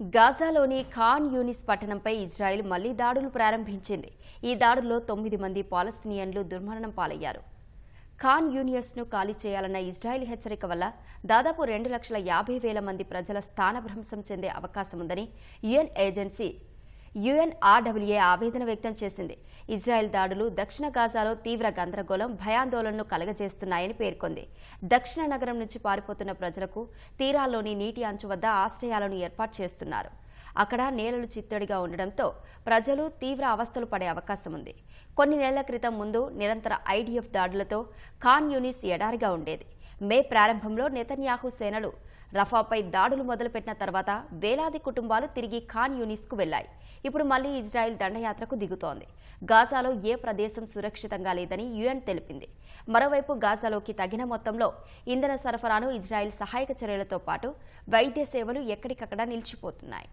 గాజాలోని Khan Younis పట్టణంపై Israel మళ్ళీ దాడులు ప్రారంభించింది. ఈ దాడుల్లో తొమ్మిది మంది పాలస్తీనియన్లు దుర్మరణం పాలయ్యారు. ఖాన్ యూనియస్ను ఖాళీ చేయాలన్న ఇజ్రాయెల్ హెచ్చరిక వల్ల దాదాపు రెండు లక్షల యాభై వేల మంది ప్రజల స్థానభ్రంశం చెందే అవకాశం ఉందని యుఎన్ ఏజెన్సీ యుఎన్ఆర్డబ్ల్యూఏ ఆవేదన వ్యక్తం చేసింది. ఇజ్రాయెల్ దాడులు దక్షిణ గాజాలో తీవ్ర గందరగోళం భయాందోళనను కలగజేస్తున్నాయని పేర్కొంది. దక్షిణ నగరం నుంచి పారిపోతున్న ప్రజలకు తీరాల్లోని నీటి అంచు వద్ద ఆశ్రయాలను ఏర్పాటు చేస్తున్నారు. అక్కడ నేలలు చిత్తడిగా ఉండడంతో ప్రజలు తీవ్ర అవస్థలు పడే అవకాశం ఉంది. కొన్ని నెలల క్రితం ముందు నిరంతర ఐడీఎఫ్ దాడులతో ఖాన్ యూనిస్ ఎడారిగా ఉండేది. మే ప్రారంభంలో నెతన్యాహు సేనలు రఫాపై దాడులు మొదలుపెట్టిన తర్వాత వేలాది కుటుంబాలు తిరిగి ఖాన్ యూనిస్కు వెళ్ళాయి ఇప్పుడు మళ్ళీ ఇజ్రాయెల్ దండయాత్రకు దిగుతోంది. గాజాలో ఏ ప్రదేశం సురక్షితంగా లేదని యుఎన్ తెలిపింది. మరోవైపు గాజాలోకి తగిన మొత్తంలో ఇంధన సరఫరాను ఇజ్రాయెల్ సహాయక చర్యలతో పాటు వైద్య సేవలు ఎక్కడికక్కడ నిలిచిపోతున్నాయి.